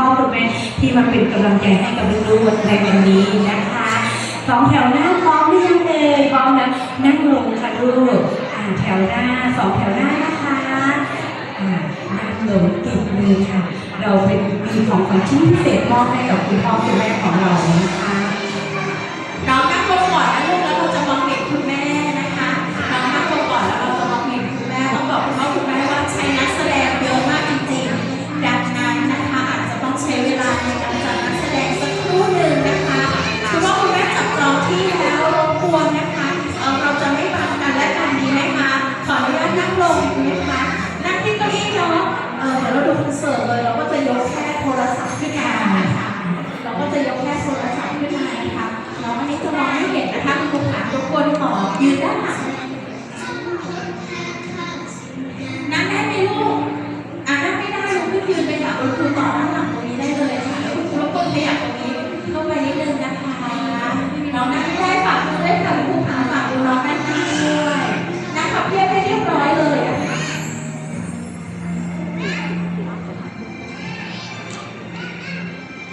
พ่อคุณแม่ที่มาเป็นกำลังใจให้กับลูกๆในวันนี้นะคะสองแถวหน้าพร้อมหรือยังเลยพร้อมนะนั่งลงค่ะลูกอ่าแถวหน้าสองแถวหน้านะคะอ่านั่งลงติดมือค่ะ เราเป็นมีของขวัญชิ้นพิเศษมอบให้กับคุณพ่อคุณแม่ของเรานะคะ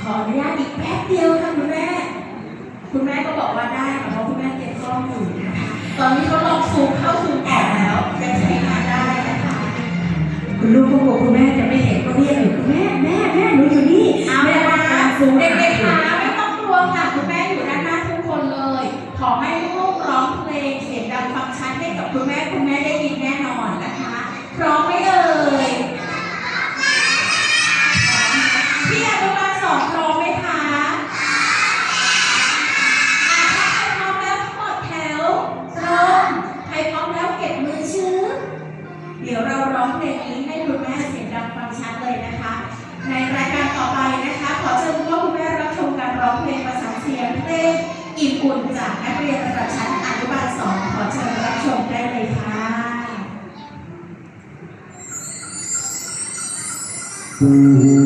ออนุญาตอีกแป๊บเดียวค่ะคุณแม่ คุณแม่ก็บอกว่าได้ค่ะเพราะคุณแม่เก็บกล้องอยู่นะคะตอนนี้เขาลองซูมเข้าซูมออกแล้วยังใช้งานได้นะคะคุณลูกก็กลัวคุณแม่จะไม่เห็นก็เรียกอยู่คุณแม่แม่แม่หนูอยู่นี่เอาแม่ละว่านะการซูมเด็กๆหาคะไม่ต้องกลัวค่ะคุณแม่อยู่ด้านหน้าทุกคนเลย ขอให้ลูกร้องเพลงเสียงดังฟังชัดให้กับคุณแม่คุณแม่ได้ยินแน่นอนนะคะพร้อมไหมเอ่ย เดี๋ยวเราร้องเพลงนี้ให้คุณแม่เสียงดังฟังชัดเลยนะคะ ในรายการต่อไปนะคะ ขอเชิญคุณพ่อคุณแม่รับชมการร้องเพลงประสานเสียงเพลงอิ่มอุ่นจากนักเรียนระดับชั้นอนุบาลสองขอเชิญรับชมได้เลยค่ะเ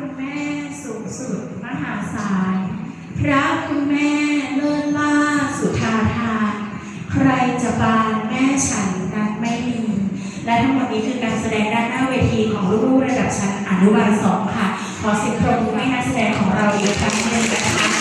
ุณแม่สูงสุดมหาศาล พระคุณแม่เลิศล่าสุธาทาน ใครจะบานแม่ฉันนักไม่มี และทั้งหมดนี้คือการแสดงด้านหน้าเวทีของลูกๆระดับชั้นอนุบาลสองค่ะ ขอเสียงปรบมือให้นักแสดงของเราอีกครั้งหนึ่งนะคะ